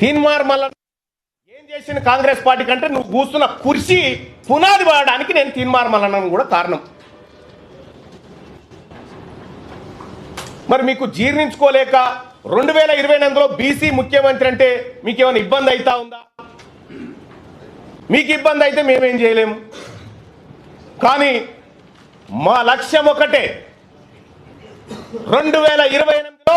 తీన్మార్ మల్ల ఏం చేసిన కాంగ్రెస్ పార్టీ కంటే నువ్వు కూస్తున్న కుర్చీ పునాది పడడానికి నేను తీన్మార్ మల్లన్నను కూడా కారణం. మరి మీకు జీర్ణించుకోలేక రెండు వేల ఇరవై ఎనిమిదిలో బీసీ ముఖ్యమంత్రి అంటే మీకు ఏమైనా ఇబ్బంది అవుతా ఉందా? మీకు ఇబ్బంది అయితే మేమేం చేయలేము. కానీ మా లక్ష్యం ఒకటే. రెండు వేల ఇరవై ఎనిమిదిలో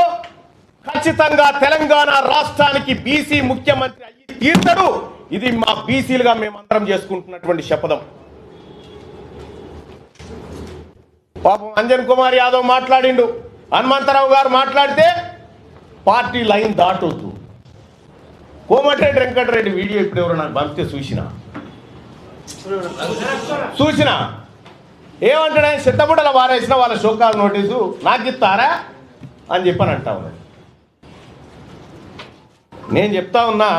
ఖచ్చితంగా తెలంగాణ రాష్ట్రానికి బీసీ ముఖ్యమంత్రి అయ్యి తీర్చడు ఇది మా బీసీలుగా మేమందరం చేసుకుంటున్నటువంటి శపథం. పాపం అంజన్ కుమార్ యాదవ్ మాట్లాడిండు. హనుమంతరావు గారు మాట్లాడితే పార్టీ లైన్ దాటొద్దు. కోమటిరెడ్డి వెంకటరెడ్డి వీడియో ఇప్పుడు ఎవరు నాకు పంపితే చూసిన. చూసిన. ఏమంటాడు ఆయన? చిత్తబుడల వారేసిన వాళ్ళ శోకాల నోటీసు నాకు ఇస్తారా అని చెప్పని అంటా ఉన్నాడు. నేను చెప్తా ఉన్నా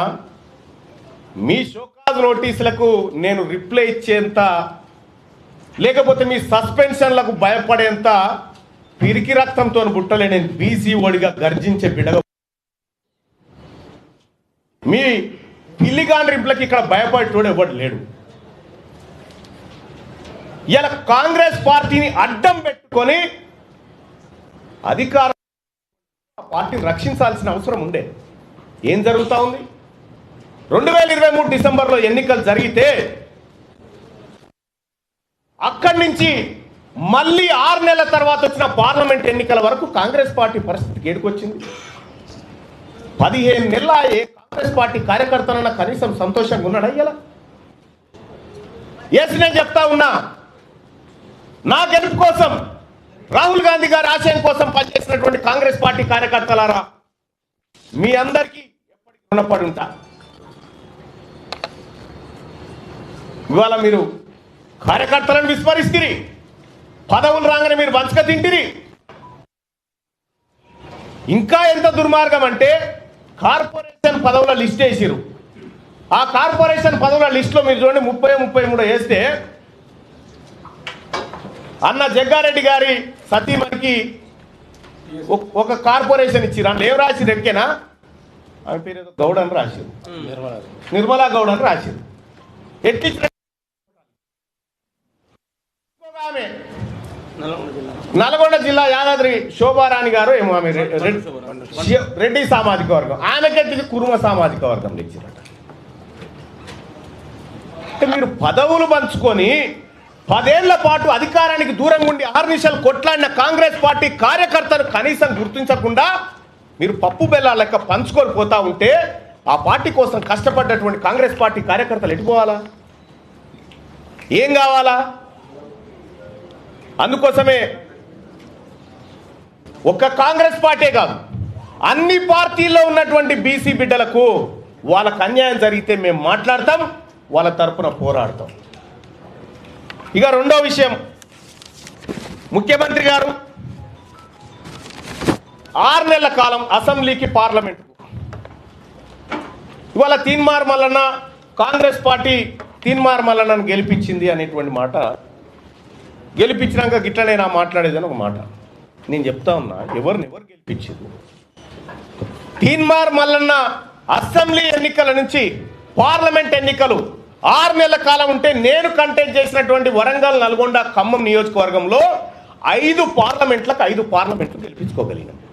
మీ షోకాజ్ నోటీసులకు నేను రిప్లై ఇచ్చేంత లేకపోతే మీ సస్పెన్షన్లకు భయపడేంత పిరికి రక్తంతో బుట్టలే నేను బీసీ ఓడిగా గర్జించే బిడగ మీ పిల్లిగాండ్రింపులకి ఇక్కడ భయపడేటోడు ఎవడు లేడు. ఇలా కాంగ్రెస్ పార్టీని అడ్డం పెట్టుకొని అధికార పార్టీని రక్షించాల్సిన అవసరం ఉండే. ఏం జరుగుతూ ఉంది? రెండు వేల ఇరవై మూడు డిసెంబర్లో ఎన్నికలు జరిగితే అక్కడి నుంచి మళ్ళీ ఆరు నెలల తర్వాత వచ్చిన పార్లమెంట్ ఎన్నికల వరకు కాంగ్రెస్ పార్టీ పరిస్థితి గేడుకొచ్చింది. పదిహేను నెలల ఏ కాంగ్రెస్ పార్టీ కార్యకర్తలన్న కనీసం సంతోషంగా ఉన్నాడా ఇలా ఎస్ నేను చెప్తా ఉన్నా. నా గెలుపు కోసం రాహుల్ గాంధీ గారి ఆశయం కోసం పనిచేసినటువంటి కాంగ్రెస్ పార్టీ కార్యకర్తలారా మీ అందరికీ ఎప్పటికీ రుణపడి ఉంటా. ఇవాళ మీరు కార్యకర్తలను విస్మరిస్తుంది పదవులు రాగానే మీరు వంచక తింటిరి. ఇంకా ఎంత దుర్మార్గం అంటే కార్పొరేషన్ పదవుల లిస్ట్ వేసిరు ఆ కార్పొరేషన్ పదవుల లిస్టులో మీరు చూడండి ముప్పై ముప్పై మూడు వేస్తే అన్న జగ్గారెడ్డి గారి సతీమణికి ఒక- ఒక కార్పొరేషన్ ఇచ్చిరు అందులో ఏం రాసిరు ఎక్కేనా ఆమె పేరు ఏదో గౌడ్ అని రాసిరు నిర్మలా. గౌడ్ అని రాసిరు ఎట్లిచ్చిన ఆమె నల్గొండ జిల్లా. యాదాద్రి శోభారాణి గారు ఏమో ఆమె రెడ్డి సామాజిక వర్గం. ఆమెకెత్తి కురుమ సామాజిక వర్గం ఇచ్చిరట. అంటే మీరు పదవులు పంచుకొని పదేళ్ళ పాటు అధికారానికి దూరంగా ఉండి ఆర్నిషాలు కొట్లాడిన కాంగ్రెస్ పార్టీ కార్యకర్తలు కనీసం గుర్తించకుండా మీరు పప్పు బెల్లా లెక్క పంచుకొని పోతా ఉంటే ఆ పార్టీ కోసం కష్టపడ్డటువంటి కాంగ్రెస్ పార్టీ కార్యకర్తలు ఎటుపోవాలా ఏం కావాలా? అందుకోసమే ఒక్క కాంగ్రెస్ పార్టీ కాదు అన్ని పార్టీల్లో ఉన్నటువంటి బీసీ బిడ్డలకు వాళ్ళకు అన్యాయం జరిగితే మేము మాట్లాడతాం వాళ్ళ తరపున పోరాడతాం. ఇక రెండో విషయం. ముఖ్యమంత్రి గారు ఆరు నెలల కాలం అసెంబ్లీకి పార్లమెంట్. ఇవాళ తీన్మార్ మల్లన్న కాంగ్రెస్ పార్టీ తీన్మార్ మల్లన్నను గెలిపించింది అనేటువంటి మాట. గెలిపించినాక గిట్లనే నా మాట్లాడేదని ఒక మాట. నేను చెప్తా ఉన్నా ఎవరిని ఎవరు గెలిపించింది తీన్మార్ మల్లన్న అసెంబ్లీ ఎన్నికల నుంచి పార్లమెంట్ ఎన్నికలు ఆరు నెలల కాలం ఉంటే నేను కంటెక్ట్ చేసినటువంటి వరంగల్ నల్గొండ ఖమ్మం నియోజకవర్గంలో ఐదు పార్లమెంట్లకు ఐదు పార్లమెంట్లు గెలిపించుకోగలిగాను.